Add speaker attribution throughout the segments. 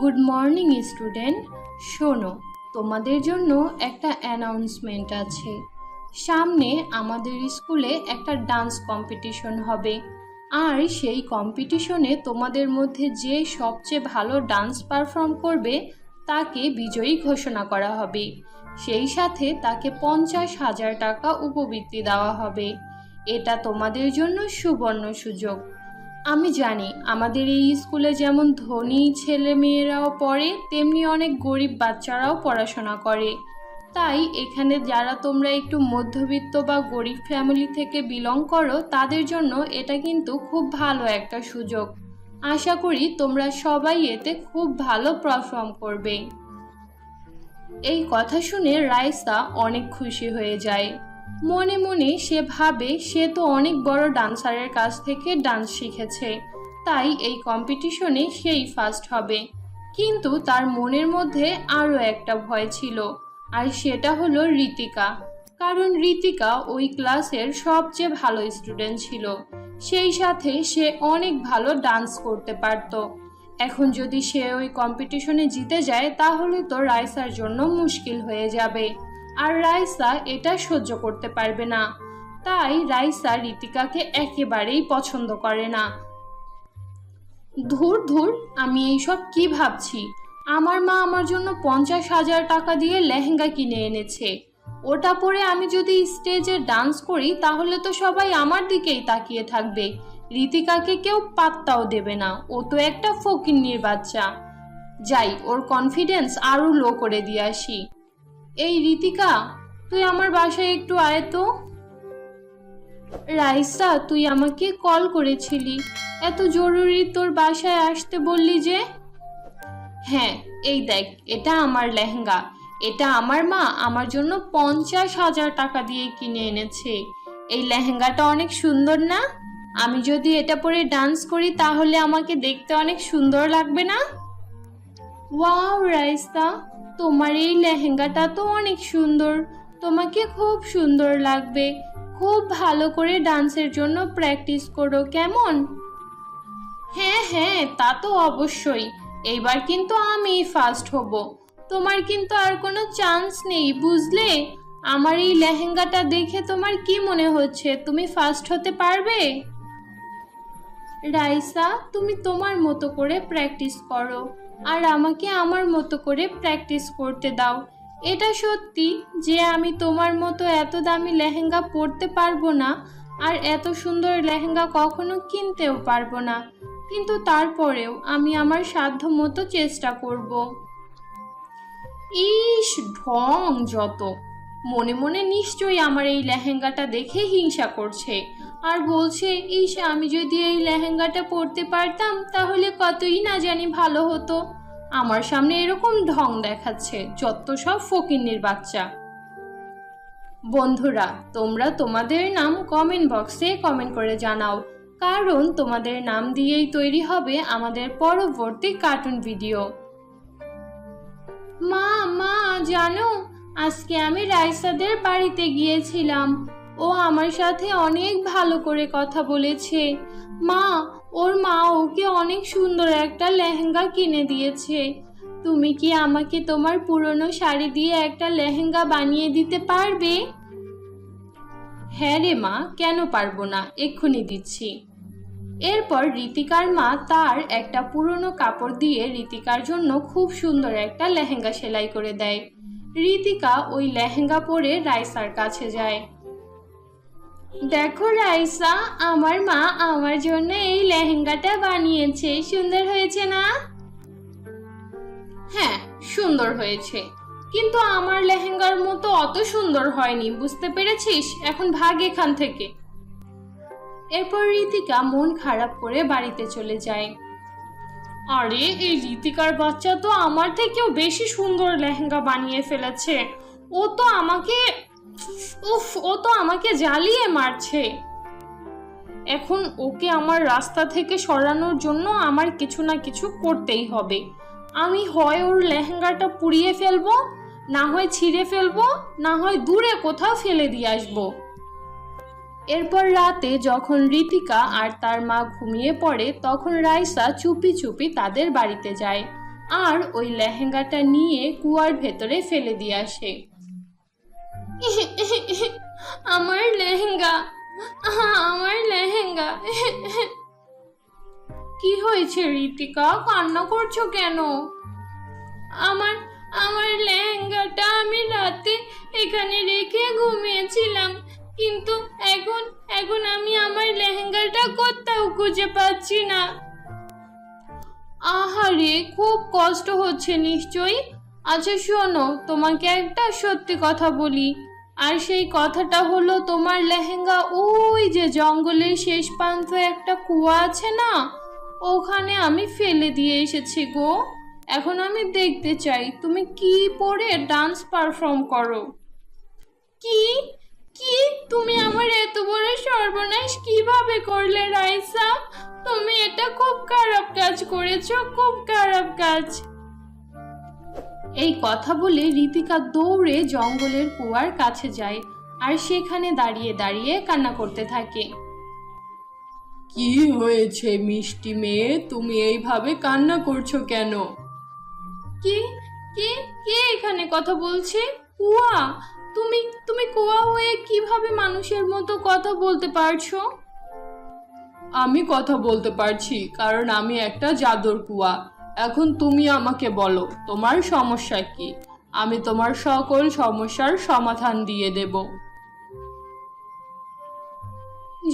Speaker 1: Good morning student শোনো, তোমাদের জন্য একটা অ্যানাউন্সমেন্ট আছে। সামনে আমাদের স্কুলে একটা ডান্স কম্পিটিশন হবে। আর সেই কম্পিটিশনে তোমাদের মধ্যে যে সবচেয়ে ভালো ডান্স পারফর্ম করবে, তাকে বিজয়ী ঘোষণা করা হবে। সেই সাথে তাকে পঞ্চাশ হাজার টাকা উপবৃত্তি দেওয়া হবে। এটা তোমাদের জন্য সুবর্ণ সুযোগ। আমি জানি, আমাদের এই স্কুলে যেমন ধনী ছেলে মেয়েরাও পড়ে, তেমনি অনেক গরিব বাচ্চারাও পড়াশোনা করে। তাই এখানে যারা তোমরা একটু মধ্যবিত্ত বা গরিব ফ্যামিলি থেকে বিলং করো, তাদের জন্য এটা কিন্তু খুব ভালো একটা সুযোগ। আশা করি তোমরা সবাই এতে খুব ভালো পারফর্ম করবে। এই কথা শুনে রাইসা অনেক খুশি হয়ে যায়। মনে মনে সে ভাবে সে তো অনেক বড় ডান্সারের কাছ থেকে ডান্স শিখেছে। তাই এই কম্পিটিশনে সেই ফার্স্ট হবে। কিন্তু তার মনের মধ্যে আরও একটা ভয় ছিল, আর সেটা হলো ঋতিকা কারণ ঋতিকা ওই ক্লাসের সবচেয়ে ভালো স্টুডেন্ট ছিল। সেই সাথে সে অনেক ভালো ডান্স করতে পারত। এখন যদি সে ওই কম্পিটিশনে জিতে যায়, তাহলে তো রাইসার জন্য মুশকিল হয়ে যাবে। আর রাইসা এটা সহ্য করতে পারবে না। তাই রাইসা ঋতিকাকে একেবারেই পছন্দ করে না। ধুর ধুর, আমি এইসব কি ভাবছি? আমার মা আমার জন্য পঞ্চাশ হাজার টাকা দিয়ে লেহেঙ্গা কিনে এনেছে। ওটা পরে আমি যদি স্টেজে ডান্স করি, তাহলে তো সবাই আমার দিকেই তাকিয়ে থাকবে। ঋতিকাকে কেউ পাত্তাও দেবে না। ও তো একটা ফকিন্নির বাচ্চা। যাই, ওর কনফিডেন্স আরও লো করে দিয়ে আসি। এই ঋতিকা তুই আমার বাসায় একটু আয় তো। রাইসা, তুই আমাকে কল করেছিলি। এত জরুরি তোর বাসায় আসতে বললি যে? হ্যাঁ এই দেখ, এটা আমার লেহেঙ্গা। এটা আমার মা আমার জন্য পঞ্চাশ হাজার টাকা দিয়ে কিনে এনেছে। এই লেহেঙ্গাটা অনেক সুন্দর না? আমি যদি এটা পরে ডান্স করি তাহলে আমাকে দেখতে অনেক সুন্দর লাগবে না? ওয়াও, রাইসা। তোমার এই লেহেঙ্গাটা তো অনেক সুন্দর। তোমাকে খুব সুন্দর লাগবে। খুব ভালো করে ডান্সের জন্য প্র্যাকটিস করো, কেমন? হ্যাঁ হ্যাঁ তা তো অবশ্যই। এইবার কিন্তু আমি ফার্স্ট হব। তোমার কিন্তু আর কোনো চান্স নেই, বুঝলে? আমার এই লেহেঙ্গাটা দেখে তোমার কি মনে হচ্ছে? তুমি ফার্স্ট হতে পারবে? রাইসা, তুমি তোমার মতো করে প্র্যাকটিস করো। আর আমাকে আমার মতো করে প্র্যাকটিস করতে দাও। এটা সত্যি যে আমি তোমার মতো এত দামি লেহেঙ্গা পরতে পারব না আর এত সুন্দর লেহেঙ্গা কখনো কিনতেও পারব না। কিন্তু তারপরেও আমি আমার সাধ্য মতো চেষ্টা করব। ইস, ঢং যত। মনে মনে নিশ্চয়ই আমার এই লেহেঙ্গাটা দেখে হিংসা করছে। আর বলছে, ইস, আমি যদি এই লেহেঙ্গাটা পরতে পারতাম, তাহলে কতই না জানি ভালো হতো। আমার সামনে এরকম ঢং দেখাচ্ছে, যত সব ফকিন্নির বাচ্চা। বন্ধুরা, তোমরা তোমাদের নাম কমেন্ট বক্সে কমেন্ট করে জানাও, কারণ তোমাদের নাম দিয়েই তৈরি হবে আমাদের পরবর্তী কার্টুন ভিডিও মা মা, জানো, আজকে আমি রাইসাদের বাড়িতে গিয়েছিলাম। ও আমার সাথে অনেক ভালো করে কথা বলেছে। মা, ওর মা ওকে অনেক সুন্দর একটা লেহেঙ্গা কিনে দিয়েছে। তুমি কি আমাকে তোমার পুরনো শাড়ি দিয়ে একটা লেহেঙ্গা বানিয়ে দিতে পারবে? হ্যাঁ রে মা, কেন পারব না? এক্ষুনি দিচ্ছি। এরপর ঋতিকার মা তার একটা পুরনো কাপড় দিয়ে ঋতিকার জন্য খুব সুন্দর একটা লেহেঙ্গা সেলাই করে দেয়। ঋতিকা ওই লেহেঙ্গা পরে রাইসার কাছে যায়। দেখো রাইসা, আমার মা আমার জন্য এই লেহেঙ্গাটা বানিয়েছে। সুন্দর হয়েছে না? হ্যাঁ সুন্দর হয়েছে। কিন্তু আমার লেহেঙ্গার মতো অত সুন্দর হয়নি, বুঝতে পেরেছিস? এখন ভাগ এখান থেকে। এরপর ঋতিকা মন খারাপ করে বাড়িতে চলে যায়। আরে, এই ঋতিকার বাচ্চা তো আমার থেকেও বেশি সুন্দর লেহেঙ্গা বানিয়ে ফেলেছে। ও তো আমাকে উফ, ও তো আমাকে জ্বালিয়ে মারছে। এখন ওকে আমার রাস্তা থেকে সরানোর জন্য আমার কিছু না কিছু করতেই হবে। আমি হয় ওর লেহেঙ্গাটা পুড়িয়ে ফেলব, না হয় ছিঁড়ে ফেলব, না হয় দূরে কোথাও ফেলে দিয়ে আসব। এরপর রাতে যখন ঋতিকা আর তার মা ঘুমিয়ে পড়ে, তখন রাইসা চুপি চুপি তাদের বাড়িতে যায়। আর ওই লেহেঙ্গাটা নিয়ে কুয়ার ভেতরে ফেলে দিয়ে আসে। আমার লেহেঙ্গা। আমার লেহেঙ্গা। কি হয়েছে ঋতিকা কান্না করছ কেন? আমার আমার লেহেঙ্গাটা আমি রাতে এখানে রেখে ঘুমিয়েছিলাম। কিন্তু এখন এখন আমি আমার লেহেঙ্গাটা কোথাও খুঁজে পাচ্ছি না। আহারে, খুব কষ্ট হচ্ছে নিশ্চয়ই। আচ্ছা শোনো, তোমাকে একটা সত্যি কথা বলি। আর সেই কথাটা হলো তোমার লেহেঙ্গা ওই যে জঙ্গলের শেষ প্রান্তে একটা কুয়া আছে না? ওখানে আমি ফেলে দিয়ে এসেছি গো। এখন আমি দেখতে চাই, তুমি কি পরে ডান্স পারফর্ম করো? কি? কি? তুমি আমার এত বড় সর্বনাশ কীভাবে করলে, রাইসা? তুমি এটা খুব খারাপ কাজ করেছ, খুব খারাপ কাজ। এই কথা বলে রীতিকা দৌড়ে জঙ্গলের কুয়ার কাছে যায় আর সেখানে দাঁড়িয়ে দাঁড়িয়ে কান্না করতে থাকে। কি হয়েছে মিষ্টি মেয়ে? তুমি এইভাবে কান্না করছ কেন? কি? কে? কে এখানে কথা বলছে? কুয়া? তুমি তুমি কুয়া হয়ে কীভাবে মানুষের মতো কথা বলতে পারছ? আমি কথা বলতে পারছি কারণ আমি একটা জাদুর কুয়া। এখন তুমি আমাকে বলো, তোমার সমস্যা কি? আমি তোমার সকল সমস্যার সমাধান দিয়ে দেব।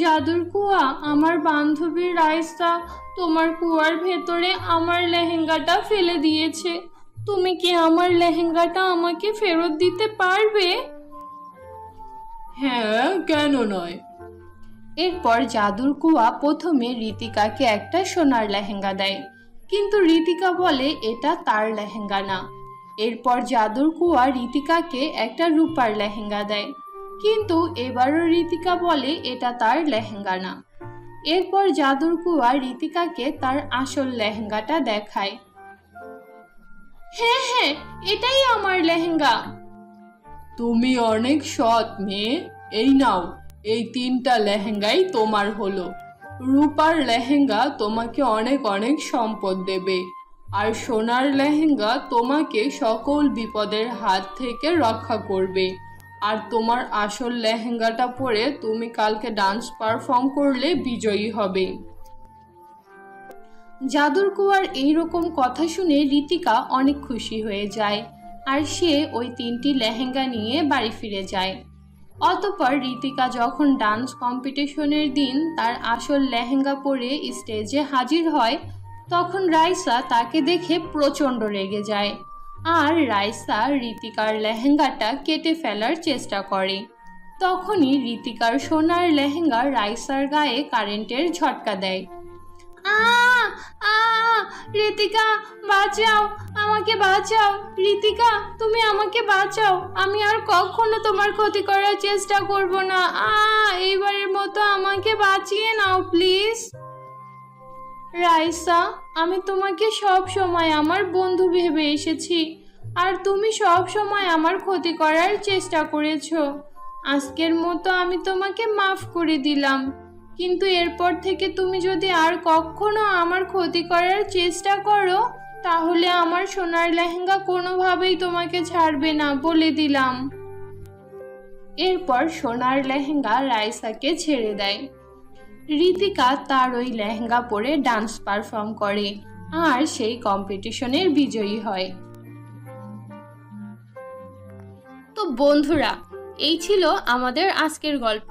Speaker 1: জাদুর কুয়া, আমার বান্ধবী রাইসা তোমার কুয়ার ভেতরে আমার লেহেঙ্গাটা ফেলে দিয়েছে। তুমি কি আমার লেহেঙ্গাটা আমাকে ফেরত দিতে পারবে? হ্যাঁ কেন নয়। এরপর জাদুর কুয়া প্রথমে রীতিকাকে একটা সোনার লেহেঙ্গা দেয়। কিন্তু রীতিকা বলে, এটা তার লেহেঙ্গা না এরপর জাদুর কুয়া রীতিকাকে একটা রূপার লেহেঙ্গা দেয়। কিন্তু এবারও রীতিকা বলে, এটা তার লেহেঙ্গা না এরপর জাদুর কুয়া রীতিকাকে তার আসল লেহেঙ্গাটা দেখায়। হ্যাঁ হ্যাঁ এটাই আমার লেহেঙ্গা। তুমি অনেক সৎ মেয়ে। এই নাও, এই তিনটা লেহেঙ্গাই তোমার হলো। রূপার লেহেঙ্গা তোমাকে অনেক অনেক সম্পদ দেবে, আর সোনার লেহেঙ্গা তোমাকে সকল বিপদের হাত থেকে রক্ষা করবে। আর তোমার আসল লেহেঙ্গাটা পরে তুমি কালকে ডান্স পারফর্ম করলে বিজয়ী হবে। জাদুর কুয়ার এইরকম কথা শুনে রীতিকা অনেক খুশি হয়ে যায়, আর সে ওই তিনটি লেহেঙ্গা নিয়ে বাড়ি ফিরে যায়। অতপর রীতিকা যখন ডান্স কম্পিটিশনের দিন তার আসল লেহেঙ্গা পরে স্টেজে হাজির হয়, তখন রাইসা তাকে দেখে প্রচণ্ড রেগে যায়। আর রাইসা রীতিকার লেহেঙ্গাটা কেটে ফেলার চেষ্টা করে। তখনই রীতিকার সোনার লেহেঙ্গা রাইসার গায়ে কারেন্টের ঝটকা দেয়। ঋতিকা বাঁচাও, আমাকে বাঁচাও। ঋতিকা তুমি আমাকে বাঁচাও। আমি আর কখনো তোমার ক্ষতি করার চেষ্টা করব না। আ, এইবারের মতো আমাকে বাঁচিয়ে নাও, প্লিজ। রাইসা, আমি তোমাকে সব সময় আমার বন্ধু ভেবে এসেছি। আর তুমি সব সময় আমার ক্ষতি করার চেষ্টা করেছ। আজকের মতো আমি তোমাকে মাফ করে দিলাম। কিন্তু এরপর থেকে তুমি যদি আর কখনো আমার ক্ষতি করার চেষ্টা করো, তাহলে আমার সোনার লেহেঙ্গা কোনোভাবেই তোমাকে ছাড়বে না বলে দিলাম। এরপর সোনার লেহেঙ্গা রাইসাকে ছেড়ে দেয়। রীতিকা তার ওই লেহেঙ্গা পরে ডান্স পারফর্ম করে আর সেই কম্পিটিশনের বিজয়ী হয়। তো বন্ধুরা, এই ছিল আমাদের আজকের গল্প।